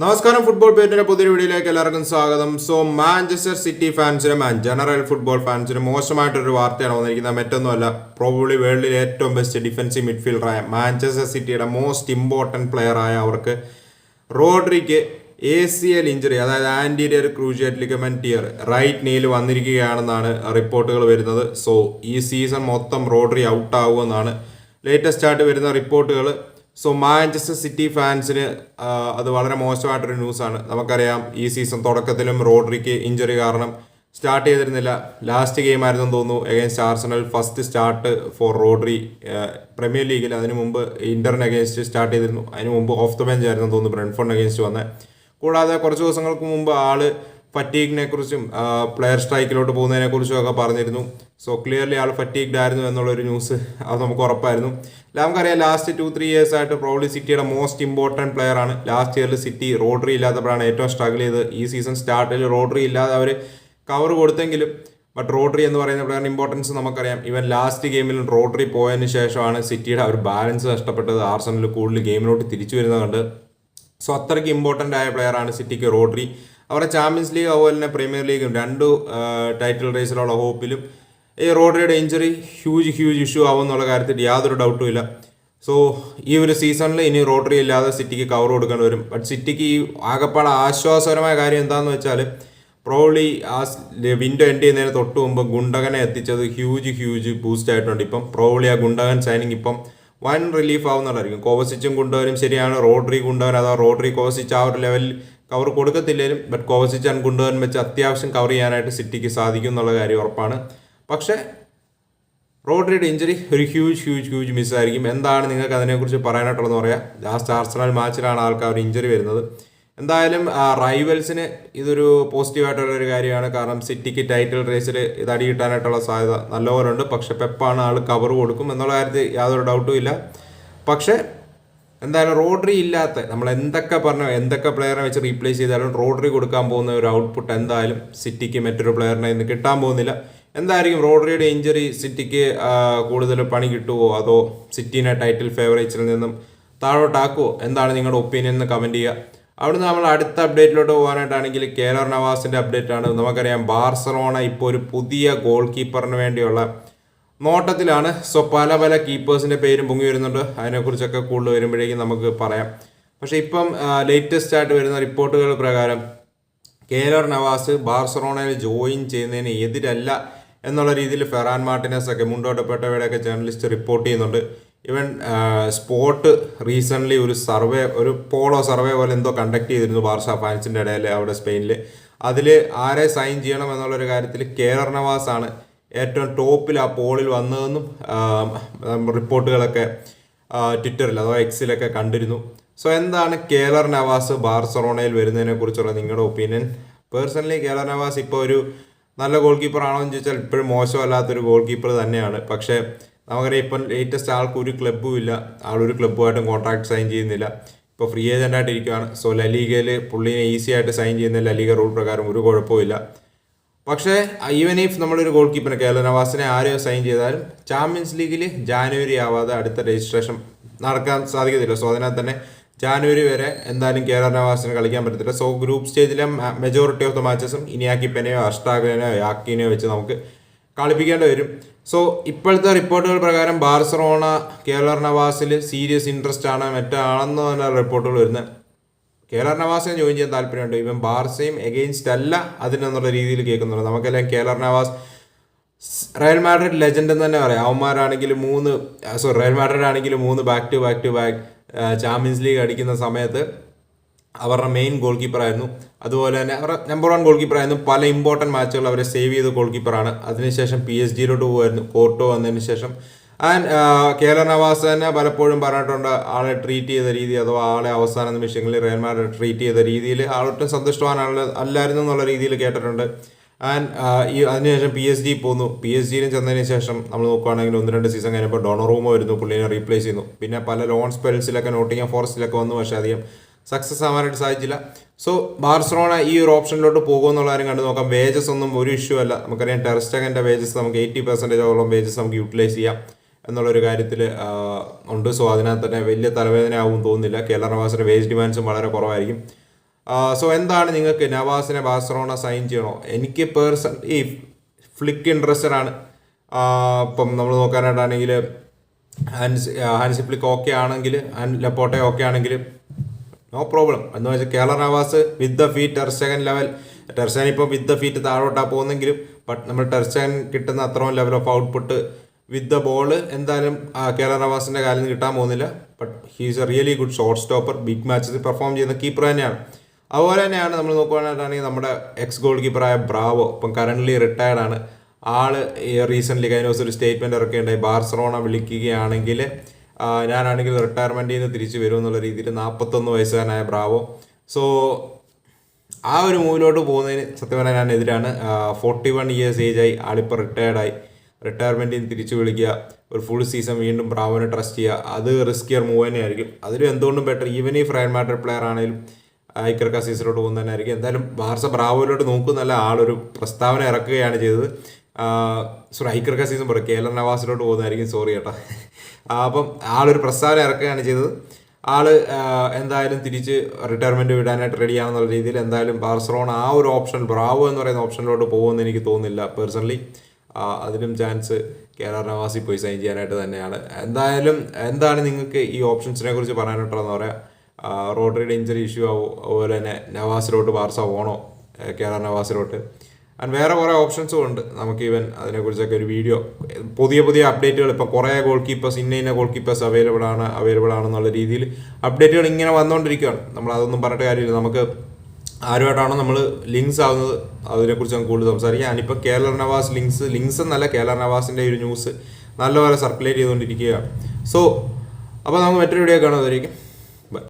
നമസ്കാരം. ഫുട്ബോൾ പേരിന്റെ പുതിയ വീഡിയോയിലേക്ക് എല്ലാവർക്കും സ്വാഗതം. സോ മാഞ്ചസ്റ്റർ സിറ്റി ഫാൻസിനും ജനറൽ ഫുട്ബോൾ ഫാൻസിനും മോശമായിട്ടൊരു വാർത്തയാണ് വന്നിരിക്കുന്നത്. മറ്റൊന്നുമല്ല പ്രോബബ്ലി വേൾഡിലെ ഏറ്റവും ബെസ്റ്റ് ഡിഫൻസീവ് മിഡ്ഫീൽഡറായ മാഞ്ചസ്റ്റർ സിറ്റിയുടെ മോസ്റ്റ് ഇമ്പോർട്ടന്റ് പ്ലെയറായ അവർക്ക് റോഡ്രിക്ക് എ സി എൽ ഇഞ്ചുറി അതായത് anterior cruciate ligament tear right nail വന്നിരിക്കുകയാണെന്നാണ് റിപ്പോർട്ടുകൾ വരുന്നത്. സോ ഈ സീസൺ മൊത്തം റോഡ്രി ഔട്ടാവുമെന്നാണ് ലേറ്റസ്റ്റ് ആയിട്ട് വരുന്ന റിപ്പോർട്ടുകൾ. സോ മാഞ്ചസ്റ്റർ സിറ്റി ഫാൻസിന് അത് വളരെ മോശമായിട്ടൊരു ന്യൂസാണ്. നമുക്കറിയാം ഈ സീസൺ തുടക്കത്തിലും റോഡ്രിക്ക് ഇഞ്ചുറി കാരണം സ്റ്റാർട്ട് ചെയ്തിരുന്നില്ല. ലാസ്റ്റ് ഗെയിം ആയിരുന്നു തോന്നുന്നു. Against Arsenal first start for Rodri Premier ലീഗിൽ അതിനു മുമ്പ് ഇന്ററിന് അഗേൻസ്റ്റ് സ്റ്റാർട്ട് ചെയ്തിരുന്നു. അതിന് മുമ്പ് ഓഫ് ദ ബെഞ്ച് ആയിരുന്നു തോന്നുന്നു ബ്രെൻഫോണിന് അഗേൻസ്റ്റ് വന്നത് കൂടാതെ കുറച്ച് ദിവസങ്ങൾക്ക് മുമ്പ് ആൾ ഫറ്റീഗിനെ കുറിച്ചും പ്ലെയർ സ്ട്രൈക്കിലോട്ട് പോകുന്നതിനെ കുറിച്ചും ഒക്കെ പറഞ്ഞിരുന്നു. സോ ക്ലിയർലി ആൾ ഫറ്റീഗ്ഡ് ആയിരുന്നു എന്നുള്ളൊരു ന്യൂസ് അത് നമുക്ക് ഉറപ്പായിരുന്നു. നമുക്കറിയാം ലാസ്റ്റ് ടു ത്രീ ഇയേഴ്സ് ആയിട്ട് പ്രോബ്ലി സിറ്റിയുടെ മോസ്റ്റ് ഇമ്പോർട്ടന്റ് പ്ലെയർ ആണ്. ലാസ്റ്റ് ഇയറിൽ സിറ്റി റോഡറി ഇല്ലാത്തപ്പോഴാണ് ഏറ്റവും സ്ട്രഗിൾ ചെയ്ത് ഈ സീസൺ സ്റ്റാർട്ടിൽ റോഡറി ഇല്ലാതെ അവർ കവർ കൊടുത്തെങ്കിലും ബട്ട് റോഡറി എന്ന് പറയുന്ന പ്ലെയറിന് ഇമ്പോർട്ടൻസ് നമുക്കറിയാം. ഇവൻ ലാസ്റ്റ് ഗെയിമിൽ റോഡറി പോയതിന് ശേഷമാണ് സിറ്റിയുടെ ഒരു ബാലൻസ് നഷ്ടപ്പെട്ടത്. ആർസണൽ കൂടുതൽ ഗെയിമിലോട്ട് തിരിച്ചു വരുന്നത് കണ്ട് സോ അത്രയ്ക്ക് ഇമ്പോർട്ടന്റ് ആയ പ്ലെയർ ആണ് സിറ്റിക്ക് റോഡ്രി. അവരുടെ ചാമ്പ്യൻസ് ലീഗ് അതുപോലെ തന്നെ പ്രീമിയർ ലീഗും രണ്ടു ടൈറ്റിൽ റേസിലുള്ള ഹോപ്പിലും ഈ റോഡ്രിയുടെ ഇഞ്ചറി ഹ്യൂജ് ഹ്യൂജ് ഇഷ്യൂ ആവും എന്നുള്ള കാര്യത്തിൽ യാതൊരു ഡൗട്ടും ഇല്ല. സോ ഈ ഒരു സീസണിൽ ഇനി റോഡ്രി ഇല്ലാതെ സിറ്റിക്ക് കവർ കൊടുക്കേണ്ടി വരും. ബട്ട് സിറ്റിക്ക് ഈ ആകപ്പാടെ ആശ്വാസകരമായ കാര്യം എന്താണെന്ന് വെച്ചാൽ പ്രോബ്ലി ആ വിൻഡോ എൻഡ് ചെയ്യുന്നതിന് തൊട്ട് മുമ്പ് ഗുണ്ടകനെ എത്തിച്ചത് ഹ്യൂജ് ഹ്യൂജ് ബൂസ്റ്റ് ആയിട്ടുണ്ട്. ഇപ്പം പ്രോബ്ലി ആ ഗുണ്ടകൻ സൈനിങ് ഇപ്പം വൻ റിലീഫ് ആവുന്നതായിരിക്കും. കോവസിച്ചും കൊണ്ടുവരും ശരിയാണ്. റോഡ്രി കൊണ്ടുവരും അതാ റോഡ്രി കോവസിച്ച് ആ ഒരു ലെവലിൽ കവർ കൊടുക്കത്തില്ലേലും ബട്ട് കോവസിച്ച് ആൻഡ് കൊണ്ടുവരാൻ വെച്ച് അത്യാവശ്യം കവർ ചെയ്യാനായിട്ട് സിറ്റിക്ക് സാധിക്കും എന്നുള്ള കാര്യം ഉറപ്പാണ്. പക്ഷേ റോഡ്രിയുടെ ഇഞ്ചറി ഒരു ഹ്യൂജ് ഹ്യൂജ് ഹ്യൂജ് മിസ്സായിരിക്കും എന്താണ് നിങ്ങൾക്ക് അതിനെക്കുറിച്ച് പറയാനായിട്ടുള്ളതെന്ന് പറയാം. ലാസ്റ്റ് ആർസണൽ മാച്ചിലാണ് ആൾക്ക് ആ ഒരു ഇഞ്ചുറി വരുന്നത്. എന്തായാലും റൈവൽസിന് ഇതൊരു പോസിറ്റീവായിട്ടുള്ള ഒരു കാര്യമാണ്. കാരണം സിറ്റിക്ക് ടൈറ്റിൽ റേസിൽ ഇത് അടി കിട്ടാനായിട്ടുള്ള സാധ്യത നല്ലപോലുണ്ട്. പക്ഷെ പെപ്പാണ് ആൾ കവർ കൊടുക്കും എന്നുള്ള കാര്യത്തിൽ യാതൊരു ഡൗട്ടും ഇല്ല. പക്ഷേ എന്തായാലും റോഡറി ഇല്ലാത്ത നമ്മൾ എന്തൊക്കെ പറഞ്ഞു എന്തൊക്കെ പ്ലെയറിനെ വെച്ച് റീപ്ലേസ് ചെയ്താലും റോഡറി കൊടുക്കാൻ പോകുന്ന ഒരു ഔട്ട്പുട്ട് എന്തായാലും സിറ്റിക്ക് മറ്റൊരു പ്ലെയറിനെ ഇന്ന് കിട്ടാൻ പോകുന്നില്ല. എന്തായിരിക്കും റോഡറിയുടെ ഇഞ്ചറി സിറ്റിക്ക് കൂടുതൽ പണി കിട്ടുമോ അതോ സിറ്റീനെ ടൈറ്റിൽ ഫേവറേറ്റ്സിൽ നിന്നും താഴോട്ടാക്കുമോ എന്താണ് നിങ്ങളുടെ ഒപ്പീനിയൻ എന്ന് കമന്റ് ചെയ്യുക. അവിടുന്ന് നമ്മൾ അടുത്ത അപ്ഡേറ്റിലോട്ട് പോകാനായിട്ടാണെങ്കിൽ കേലർ നവാസിന്റെ അപ്ഡേറ്റ് ആണ് നമുക്കറിയാം ബാർസലോണ ഇപ്പോൾ ഒരു പുതിയ ഗോൾ കീപ്പറിന് വേണ്ടിയുള്ള നോട്ടത്തിലാണ്. സോ പല പല കീപ്പേഴ്സിന്റെ പേരും പൊങ്ങി വരുന്നുണ്ട്. അതിനെക്കുറിച്ചൊക്കെ കൂടുതൽ വരുമ്പോഴേക്കും നമുക്ക് പറയാം. പക്ഷേ ഇപ്പം ലേറ്റസ്റ്റ് ആയിട്ട് വരുന്ന റിപ്പോർട്ടുകൾ പ്രകാരം കേലർ നവാസ് ബാർസലോണയിൽ ജോയിൻ ചെയ്യുന്നതിന് എതിരല്ല എന്നുള്ള രീതിയിൽ ഫെറാൻ മാർട്ടിനസ് ഒക്കെ മുണ്ടോട്ടപ്പെട്ടവയുടെയൊക്കെ ജേർണലിസ്റ്റ് റിപ്പോർട്ട് ചെയ്യുന്നുണ്ട്. ഇവൻ സ്പോട്ട് റീസെന്റ്ലി ഒരു സർവേ ഒരു പോളോ സർവേ പോലെ എന്തോ കണ്ടക്ട് ചെയ്തിരുന്നു ബാർസ ഫാൻസിന്റെ ഇടയിൽ അവിടെ സ്പെയിനിൽ അതിൽ ആരെ സൈൻ ചെയ്യണം എന്നുള്ളൊരു കാര്യത്തിൽ കേരർ നവാസ് ആണ് ഏറ്റവും ടോപ്പിൽ ആ പോളിൽ വന്നതെന്നും റിപ്പോർട്ടുകളൊക്കെ ട്വിറ്ററിൽ അഥവാ എക്സിലൊക്കെ കണ്ടിരുന്നു. സോ എന്താണ് കേലർ നവാസ് ബാർസലോണയിൽ വരുന്നതിനെ കുറിച്ചുള്ള നിങ്ങളുടെ ഒപ്പീനിയൻ പേഴ്സണലി കേലർ നവാസ് ഇപ്പോൾ ഒരു നല്ല ഗോൾ കീപ്പർ ആണോ എന്ന് ചോദിച്ചാൽ ഇപ്പോഴും മോശമല്ലാത്തൊരു ഗോൾ കീപ്പർ തന്നെയാണ്. പക്ഷേ നമുക്കറിയാം ഇപ്പം ലേറ്റസ്റ്റ് ആൾക്ക് ഒരു ക്ലബ്ബും ഇല്ല. ആളൊരു ക്ലബ്ബുമായിട്ടും കോൺട്രാക്ട് സൈൻ ചെയ്യുന്നില്ല. ഇപ്പോൾ ഫ്രീ ഏജന്റ് ആയിട്ട് ഇരിക്കുകയാണ് സോ ലലീഗയിൽ പുള്ളിനെ ഈസി ആയിട്ട് സൈൻ ചെയ്യുന്ന ലലീഗ റൂൾ പ്രകാരം ഒരു കുഴപ്പമില്ല പക്ഷേ ഈവൻ ഇഫ് നമ്മളൊരു ഗോൾ കീപ്പറിനെ കേരള നവാസിനെ ആരെയോ സൈൻ ചെയ്താലും ചാമ്പ്യൻസ് ലീഗിൽ ജാനുവരി ആവാതെ അടുത്ത രജിസ്ട്രേഷൻ നടക്കാൻ സാധിക്കത്തില്ല. സോ അതിനാൽ തന്നെ ജാനുവരി വരെ എന്തായാലും കേരള നവാസിന് കളിക്കാൻ പറ്റത്തില്ല. So group stage majority of the മാച്ചസും ഇനിയാക്കിപ്പനെയോ അഷ്ടാഗനെയോ യാക്കിനെയോ വെച്ച് നമുക്ക് കളിപ്പിക്കേണ്ടി വരും. സോ ഇപ്പോഴത്തെ റിപ്പോർട്ടുകൾ പ്രകാരം ബാർസറോണ കേരള നവാസിൽ സീരിയസ് ഇൻട്രസ്റ്റ് ആണ്. മറ്റാണെന്ന് തന്നെ റിപ്പോർട്ടുകൾ വരുന്നത്. കേരള നവാസിനെ ജോയിൻ ചെയ്യാൻ താല്പര്യമുണ്ട്? ഇവൻ ബാർസയും എഗെയിൻസ്റ്റ് അല്ല അതിനെന്നുള്ള രീതിയിൽ കേൾക്കുന്നുണ്ട്. നമുക്കെല്ലാം Keylor Navas Real Madrid legend എന്ന് തന്നെ പറയാം. അവന്മാരാണെങ്കിൽ മൂന്ന് സോറി റയൽ മാഡ്രിഡ് ആണെങ്കിൽ മൂന്ന് back to back to back Champions League അടിക്കുന്ന സമയത്ത് അവരുടെ മെയിൻ ഗോൾ കീപ്പറായിരുന്നു അതുപോലെ തന്നെ അവരുടെ നമ്പർ വൺ ഗോൾ കീപ്പറായിരുന്നു പല ഇമ്പോർട്ടന്റ് മാച്ചുകൾ അവരെ സേവ് ചെയ്ത ഗോൾ കീപ്പറാണ് അതിനുശേഷം പി എസ് ജിയിലോട്ട് പോകുമായിരുന്നു കോർട്ടോ വന്നതിന് ശേഷം. ആൻഡ് കേരള നവാസ് തന്നെ പലപ്പോഴും പറഞ്ഞിട്ടുണ്ട് ആളെ ട്രീറ്റ് ചെയ്ത രീതി അഥവാ ആളെ അവസാന നിമിഷങ്ങളിൽ റയൽമാരെ ട്രീറ്റ് ചെയ്ത രീതിയിൽ ആളൊട്ടും സന്തുഷ്ടവാനുള്ള അല്ലായിരുന്നു എന്നുള്ള രീതിയിൽ കേട്ടിട്ടുണ്ട്. ആൻഡ് ഈ അതിനുശേഷം പി എസ് ജി പോന്നു. പി എസ് ജിയിലും ചെന്നതിന് ശേഷം നമ്മൾ നോക്കുകയാണെങ്കിൽ ഒന്ന് രണ്ട് സീസൺ കഴിഞ്ഞപ്പോൾ ഡൊണറൂമോ വരുന്നു. പുള്ളിനെ റീപ്ലേസ് ചെയ്യുന്നു. പിന്നെ പല ലോൺ സ്പെൽസിലൊക്കെ നോട്ടിങ്ങം ഫോറസ്റ്റിലൊക്കെ വന്നു. പക്ഷേ അധികം സക്സസ് ആവാനായിട്ട് സാധിച്ചില്ല. സോ ബാർസലോണ ഈ ഒരു ഓപ്ഷനിലോട്ട് പോകുമെന്നുള്ള കാര്യം കണ്ടു നോക്കാം. വേജസ് ഒന്നും ഒരു ഇഷ്യൂ അല്ല. നമുക്കറിയാം ടെറസ്റ്റകന്റെ വേജസ് നമുക്ക് എയ്റ്റി പെർസെന്റേജോളം വേജസ് നമുക്ക് യൂട്ടിലൈസ് ചെയ്യാം എന്നുള്ളൊരു കാര്യത്തിൽ ഉണ്ട്. സോ അതിനകത്ത് തന്നെ വലിയ തലവേദന ആവും തോന്നുന്നില്ല. കേരള നവാസിന്റെ വേജ് ഡിമാൻഡ്സും വളരെ കുറവായിരിക്കും. സോ എന്താണ് നിങ്ങൾക്ക് നവാസിനെ ബാർസലോണ സൈൻ ചെയ്യണോ? എനിക്ക് പേഴ്സൺ ഈ ഫ്ലിക്ക് ഇൻട്രസ്റ്റഡ് ആണ്. ഇപ്പം നമ്മൾ നോക്കാനായിട്ടാണെങ്കിൽ ഹാൻസ് ഹാൻസി ഫ്ലിക്ക് ഓക്കെ ആണെങ്കിൽ ലപ്പോട്ടെ ഓക്കെ ആണെങ്കിൽ നോ പ്രോബ്ലം എന്ന് വെച്ചാൽ Keylor Navas with the feet Ter Stegen level Ter Stegen ഇപ്പോൾ വിത്ത് ദ ഫീറ്റ് താഴോട്ടാണ് പോകുന്നെങ്കിലും ബട്ട് നമ്മൾ ടെർസ്റ്റഗൻ കിട്ടുന്ന അത്രയും level of output with the ball എന്തായാലും കേരള നവാസിന്റെ കാലിൽ നിന്ന് കിട്ടാൻ പോകുന്നില്ല. But he's a really good shot stopper big മാച്ചസിൽ perform ചെയ്യുന്ന കീപ്പർ തന്നെയാണ്. അതുപോലെ തന്നെയാണ് നമ്മൾ നോക്കുകയാണെന്നുണ്ടെങ്കിൽ നമ്മുടെ എക്സ് ഗോൾ കീപ്പറായ ബ്രാവോ ഇപ്പം കറന്റ്ലി റിട്ടയർഡ് ആണ്. ആൾ റീസെന്റ്ലി കഴിഞ്ഞ ദിവസം ഒരു സ്റ്റേറ്റ്മെന്റ് ഇറക്കുകയുണ്ടായി ബാർസറോണ വിളിക്കുകയാണെങ്കിൽ ഞാനാണെങ്കിൽ റിട്ടയർമെന്റിൽ നിന്ന് തിരിച്ചു വരും എന്നുള്ള രീതിയിൽ നാൽപ്പത്തൊന്ന് വയസ്സുകാരനായ ബ്രാവോ. സോ ആ ഒരു മൂവിലോട്ട് പോകുന്നതിന് സത്യം പറഞ്ഞാൽ ഞാൻ എതിരാണ്. ഫോർട്ടി വൺ ഇയേഴ്സ് ഏജ് ആയി ആളിപ്പോൾ റിട്ടയർഡായി റിട്ടയർമെന്റിൽ നിന്ന് തിരിച്ചു വിളിക്കുക ഒരു ഫുൾ സീസൺ വീണ്ടും ബ്രാവോനെ ട്രസ്റ്റ് ചെയ്യുക. അത് റിസ്കിയർ മൂവ് തന്നെയായിരിക്കും. അതിലും എന്തുകൊണ്ടും ബെറ്റർ ഈവൻ ഈ ഫ്രൈൻ മാറ്റർ പ്ലെയർ ആണെങ്കിലും ഐക്കർ കസീസിലോട്ട് പോകുന്ന തന്നെ ആയിരിക്കും എന്തായാലും ബാർസ ബ്രാവോയിലോട്ട് നോക്കുന്നല്ല ആളൊരു പ്രസ്താവന ഇറക്കുകയാണ് ചെയ്തത്. സോറി ഹൈക്കർ കസീസും പറയും. കേരള നവാസിലോട്ട് പോകുന്നതായിരിക്കും. സോറി കേട്ടോ. ആ, അപ്പം ആളൊരു പ്രസ്താവന ഇറക്കുകയാണ് ചെയ്തത്. ആൾ എന്തായാലും തിരിച്ച് റിട്ടയർമെന്റ് വിടാനായിട്ട് റെഡിയാണെന്നുള്ള രീതിയിൽ എന്തായാലും ബാർസലോണ ആ ഒരു ഓപ്ഷൻ ബ്രാവോ എന്ന് പറയുന്ന ഓപ്ഷനിലോട്ട് പോകുമെന്ന് എനിക്ക് തോന്നുന്നില്ല പേഴ്സണലി അതിനും ചാൻസ് കേരള നവാസി പോയി സൈൻ ചെയ്യാനായിട്ട് തന്നെയാണ്. എന്തായാലും എന്താണ് നിങ്ങൾക്ക് ഈ ഓപ്ഷൻസിനെ കുറിച്ച് പറയാനായിട്ടുള്ളതെന്ന് പറയാം. റോഡറിയുടെ ഇഞ്ചറി ഇഷ്യൂ അതുപോലെ തന്നെ നവാസിലോട്ട് ബാർസ പോകണോ കേരള നവാസിലോട്ട്? ആൻഡ് വേറെ കുറേ ഓപ്ഷൻസും ഉണ്ട്. നമുക്ക് ഈവൻ അതിനെക്കുറിച്ചൊക്കെ ഒരു വീഡിയോ പുതിയ പുതിയ അപ്ഡേറ്റുകൾ ഇപ്പോൾ കുറേ ഗോൾ കീപ്പേഴ്സ് ഇന്ന ഇന്ന ഗോൾ കീപ്പേഴ്സ് അവൈലബിൾ ആണ് അവൈലബിൾ ആണെന്നുള്ള രീതിയിൽ അപ്ഡേറ്റുകൾ ഇങ്ങനെ വന്നുകൊണ്ടിരിക്കുകയാണ് നമ്മൾ അതൊന്നും പറഞ്ഞിട്ട് കാര്യമില്ല. നമുക്ക് ആരുമായിട്ടാണോ നമ്മൾ ലിങ്ക്സ് ആവുന്നത് അതിനെക്കുറിച്ച് നമുക്ക് കൂടുതൽ സംസാരിക്കാം. ഞാനിപ്പോൾ കേരള നവാസ് ലിങ്ക്സ് ലിങ്ക്സ് എന്നല്ല കേരള നവാസിന്റെ ഒരു ന്യൂസ് നല്ലപോലെ സർക്കുലേറ്റ് ചെയ്തുകൊണ്ടിരിക്കുകയാണ്. സോ അപ്പോൾ നമുക്ക് മറ്റൊരു വീഡിയോ കാണാതായിരിക്കും